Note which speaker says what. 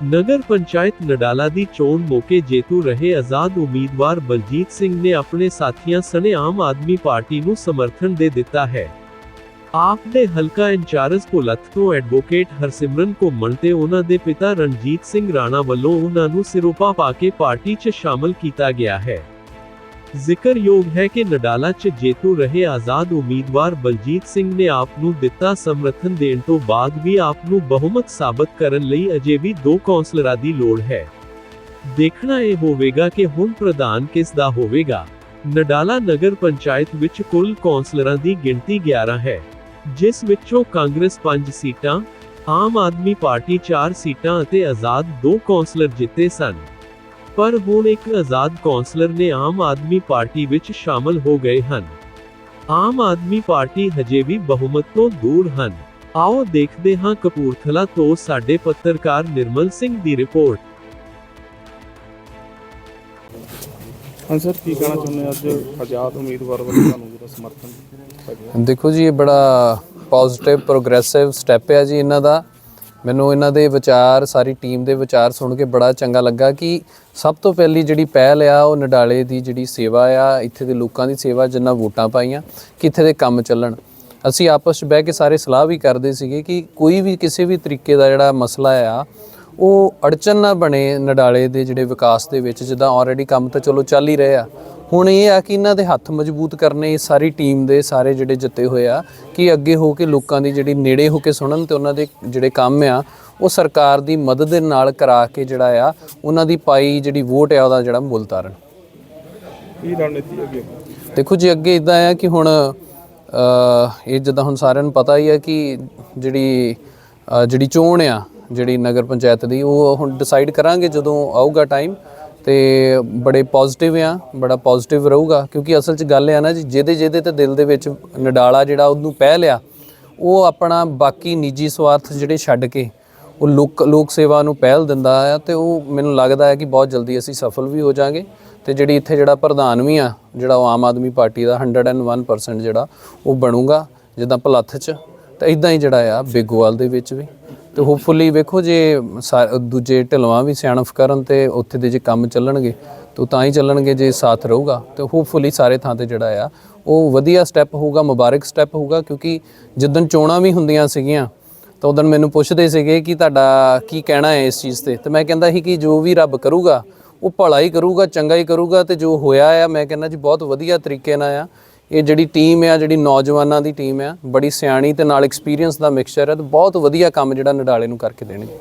Speaker 1: ਨਗਰ ਪੰਚਾਇਤ ਨਡਾਲਾ ਦੀ ਚੋਣ ਮੌਕੇ ਜੇਤੂ ਰਹੇ ਆਜ਼ਾਦ ਉਮੀਦਵਾਰ ਬਲਜੀਤ ਸਿੰਘ ਨੇ ਆਪਣੇ ਸਾਥੀਆਂ ਸਣੇ ਆਮ ਆਦਮੀ ਪਾਰਟੀ ਨੂੰ ਸਮਰਥਨ ਦੇ ਦਿੱਤਾ ਹੈ। ਆਪ ਦੇ ਹਲਕਾ ਇੰਚਾਰਜ ਭੁਲੱਥ ਤੋਂ ਐਡਵੋਕੇਟ ਹਰਸਿਮਰਨ ਘੁੰਮਣ ਤੇ ਉਹਨਾਂ ਦੇ ਪਿਤਾ ਰਣਜੀਤ ਸਿੰਘ ਰਾਣਾ ਵੱਲੋਂ ਉਹਨਾਂ ਨੂੰ ਸਿਰੋਪਾ ਪਾ ਕੇ ਪਾਰਟੀ 'ਚ ਸ਼ਾਮਲ ਕੀਤਾ ਗਿਆ ਹੈ। ਜ਼ਿਕਰਯੋਗ ਹੈ ਕਿ ਨਡਾਲਾ 'ਚ ਜੇਤੂ ਰਹੇ ਆਜ਼ਾਦ ਉਮੀਦਵਾਰ ਬਲਜੀਤ ਸਿੰਘ ਨੇ ਆਪ ਨੂੰ ਦਿੱਤਾ ਸਮਰਥਨ ਦੇਣ ਤੋਂ ਬਾਅਦ ਵੀ ਆਪ ਨੂੰ ਬਹੁਮਤ ਸਾਬਤ ਕਰਨ ਲਈ ਅਜੇ ਵੀ ਦੋ ਕੌਂਸਲਰਾਂ ਦੀ ਲੋੜ ਹੈ। ਦੇਖਣਾ ਇਹ ਹੋਵੇਗਾ ਕਿ ਹੁਣ ਪ੍ਰਧਾਨ ਕਿਸ ਦਾ ਹੋਵੇਗਾ। ਨਡਾਲਾ ਨਗਰ ਪੰਚਾਇਤ ਵਿੱਚ ਕੁੱਲ ਕੌਂਸਲਰਾਂ ਦੀ ਗਿਣਤੀ 11 ਹੈ, ਜਿਸ ਵਿੱਚੋਂ ਕਾਂਗਰਸ 5 ਸੀਟਾਂ, ਆਮ ਆਦਮੀ ਪਾਰਟੀ 4 ਸੀਟਾਂ ਅਤੇ ਆਜ਼ਾਦ 2 ਕੌਂਸਲਰ ਜਿੱਤੇ ਸਨ। ਪਰ ਹੁਣ ਇੱਕ ਆਜ਼ਾਦ ਕੌਂਸਲਰ ਨੇ ਆਮ ਆਦਮੀ ਪਾਰਟੀ ਵਿੱਚ ਸ਼ਾਮਲ ਹੋ ਗਏ ਹਨ। ਆਮ ਆਦਮੀ ਪਾਰਟੀ ਹਜੇ ਵੀ ਬਹੁਮਤ ਤੋਂ ਦੂਰ ਹਨ। ਆਓ ਦੇਖਦੇ ਹਾਂ ਕਪੂਰਥਲਾ ਤੋਂ ਸਾਡੇ ਪੱਤਰਕਾਰ ਨਿਰਮਲ ਸਿੰਘ ਦੀ ਰਿਪੋਰਟ।
Speaker 2: ਹਾਂ ਸਰ ਕੀ ਕਹਿਣਾ ਚਾਹੁੰਦੇ ਹੋ? ਅੱਜ ਆਜ਼ਾਦ ਉਮੀਦਵਾਰ ਵੱਲੋਂ ਤੁਹਾਨੂੰ ਜਿਹੜਾ ਸਮਰਥਨ
Speaker 3: ਦੇਖੋ ਜੀ ਇਹ ਬੜਾ ਪੋਜ਼ਿਟਿਵ ਪ੍ਰੋਗਰੈਸਿਵ ਸਟੈਪ ਹੈ ਜੀ ਇਹਨਾਂ ਦਾ। ਮੈਨੂੰ ਇਹਨਾਂ ਦੇ ਵਿਚਾਰ, ਸਾਰੀ ਟੀਮ ਦੇ ਵਿਚਾਰ ਸੁਣ ਕੇ ਬੜਾ ਚੰਗਾ ਲੱਗਾ ਕਿ ਸਭ ਤੋਂ ਪਹਿਲੀ ਜਿਹੜੀ ਪਹਿਲ ਆ, ਉਹ ਨਡਾਲੇ ਦੀ ਜਿਹੜੀ ਸੇਵਾ ਆ, ਇੱਥੇ ਦੇ ਲੋਕਾਂ ਦੀ ਸੇਵਾ ਜਿੰਨਾ ਵੋਟਾਂ ਪਾਈਆਂ ਕਿ ਇੱਥੇ ਦੇ ਕੰਮ ਚੱਲਣ। ਅਸੀਂ ਆਪਸ ਵਿੱਚ ਬਹਿ ਕੇ ਸਾਰੇ ਸਲਾਹ ਵੀ ਕਰਦੇ ਸੀਗੇ ਕਿ ਕੋਈ ਵੀ ਕਿਸੇ ਵੀ ਤਰੀਕੇ ਦਾ ਜਿਹੜਾ ਮਸਲਾ ਆ, ਉਹ ਅੜਚਨ ਨਾ ਬਣੇ ਨਡਾਲੇ ਦੇ ਜਿਹੜੇ ਵਿਕਾਸ ਦੇ ਵਿੱਚ, ਜਿੱਦਾਂ ਆਲਰੇਡੀ ਕੰਮ ਤਾਂ ਚਲੋ ਚੱਲ ਹੀ ਰਹੇ ਆ। ਹੁਣ ਇਹ ਆ ਕਿ ਇਹਨਾਂ ਦੇ ਹੱਥ ਮਜ਼ਬੂਤ ਕਰਨੇ ਸਾਰੀ ਟੀਮ ਦੇ ਸਾਰੇ ਜਿਹੜੇ ਜਿੱਤੇ ਹੋਏ ਆ ਕਿ ਅੱਗੇ ਹੋ ਕੇ ਲੋਕਾਂ ਦੀ ਜਿਹੜੀ ਨੇੜੇ ਹੋ ਕੇ ਸੁਣਨ ਤੇ ਉਹਨਾਂ ਦੇ ਜਿਹੜੇ ਕੰਮ ਆ ਉਹ ਸਰਕਾਰ ਦੀ ਮਦਦ ਦੇ ਨਾਲ ਕਰਾ ਕੇ ਜਿਹੜਾ ਆ ਉਹਨਾਂ ਦੀ ਪਾਈ ਜਿਹੜੀ ਵੋਟ ਆ ਉਹਦਾ ਜਿਹੜਾ ਮੁੱਲ ਤਾਰਨ।
Speaker 2: ਕੀ ਰਣਨੀਤੀ ਅੱਗੇ?
Speaker 3: ਦੇਖੋ ਜੀ ਅੱਗੇ ਇਦਾਂ ਆ ਕਿ ਹੁਣ ਇਹ ਜਿੱਦਾਂ ਹੁਣ ਸਾਰਿਆਂ ਨੂੰ ਪਤਾ ਹੀ ਆ ਕਿ ਜਿਹੜੀ ਜਿਹੜੀ ਚੋਣ ਆ ਜਿਹੜੀ ਨਗਰ ਪੰਚਾਇਤ ਦੀ ਉਹ ਹੁਣ ਡਿਸਾਈਡ ਕਰਾਂਗੇ ਜਦੋਂ ਆਊਗਾ ਟਾਈਮ ਤੇ ਬੜੇ ਪੋਜ਼ਿਟਿਵ ਆ, ਬੜਾ ਪੋਜ਼ਿਟਿਵ ਰਹੂਗਾ, ਕਿਉਂਕਿ ਅਸਲ 'ਚ ਗੱਲ ਆ ਨਾ ਜੀ, ਜਿਹਦੇ ਜਿਹਦੇ ਤੇ ਦਿਲ ਦੇ ਵਿੱਚ ਨਡਾਲਾ ਜਿਹੜਾ ਉਹਨੂੰ ਪਹਿ ਲਿਆ, ਉਹ ਆਪਣਾ ਬਾਕੀ ਨਿੱਜੀ ਸਵਾਰਥ ਜਿਹੜੇ ਛੱਡ ਕੇ, ਉਹ ਲੋਕ ਲੋਕ ਸੇਵਾ ਨੂੰ ਪਹਿਲ ਦਿੰਦਾ ਆ ਤੇ ਉਹ ਮੈਨੂੰ ਲੱਗਦਾ ਹੈ ਕਿ ਬਹੁਤ ਜਲਦੀ ਅਸੀਂ ਸਫਲ ਵੀ ਹੋ ਜਾਾਂਗੇ ਤੇ ਜਿਹੜੀ ਇੱਥੇ ਜਿਹੜਾ ਪ੍ਰਧਾਨ ਵੀ ਆ, ਜਿਹੜਾ ਉਹ ਆਮ ਆਦਮੀ ਪਾਰਟੀ ਦਾ 101% ਜਿਹੜਾ, ਉਹ ਬਣੂਗਾ ਜਿੱਦਾਂ ਭਲੱਥ 'ਚ, ਤੇ ਇਦਾਂ ਹੀ ਜਿਹੜਾ ਆ, ਬੇਗੋਵਾਲ ਦੇ ਵਿੱਚ ਵੀ। ਤੇ ਹੋਪਫੁਲੀ ਵੇਖੋ ਜੇ ਸਾ- ਦੂਜੇ ਢਲਵਾਂ ਵੀ ਸਿਆਣਫ ਕਰਨ ਤੇ ਉੱਥੇ ਦੇ ਜੇ ਕੰਮ ਚੱਲਣਗੇ, ਤਾਂ ਤਾਂ ਹੀ ਚੱਲਣਗੇ ਜੇ ਸਾਥ ਰਹੂਗਾ। ਤੇ ਹੋਪਫੁਲੀ ਸਾਰੇ ਥਾਂ ਤੇ ਜਿਹੜਾ ਆ, ਉਹ ਵਧੀਆ ਸਟੈਪ ਹੋਊਗਾ, ਮੁਬਾਰਕ ਸਟੈਪ ਹੋਊਗਾ, ਕਿਉਂਕਿ ਜਿੱਦਣ ਚੋਣਾਂ ਵੀ ਹੁੰਦੀਆਂ ਸੀਗੀਆਂ, ਤਾਂ ਉਦੋਂ ਮੈਨੂੰ ਪੁੱਛਦੇ ਸੀਗੇ ਕਿ ਤੁਹਾਡਾ ਕੀ ਕਹਿਣਾ ਹੈ ਇਸ ਚੀਜ਼ ਤੇ। ਤੇ ਮੈਂ ਕਹਿੰਦਾ ਸੀ ਕਿ ਜੋ ਵੀ ਰੱਬ ਕਰੂਗਾ, ਉਹ ਭਲਾ ਹੀ ਕਰੂਗਾ, ਚੰਗਾ ਹੀ ਕਰੂਗਾ, ਤੇ ਜੋ ਹੋਇਆ ਆ, ਮੈਂ ਕਹਿੰਦਾ ਜੀ ਬਹੁਤ ਵਧੀਆ ਤਰੀਕੇ ਨਾਲ ਆ। ਇਹ ਜਿਹੜੀ ਟੀਮ ਆ, ਜਿਹੜੀ ਨੌਜਵਾਨਾਂ ਦੀ ਟੀਮ ਆ, ਬੜੀ ਸਿਆਣੀ ਤੇ ਨਾਲ ਐਕਸਪੀਰੀਅੰਸ ਦਾ ਮਿਕਸਚਰ ਹੈ ਤੇ ਬਹੁਤ ਵਧੀਆ ਕੰਮ ਜਿਹੜਾ ਨਡਾਲੇ ਨੂੰ ਕਰਕੇ ਦੇਣਗੇ।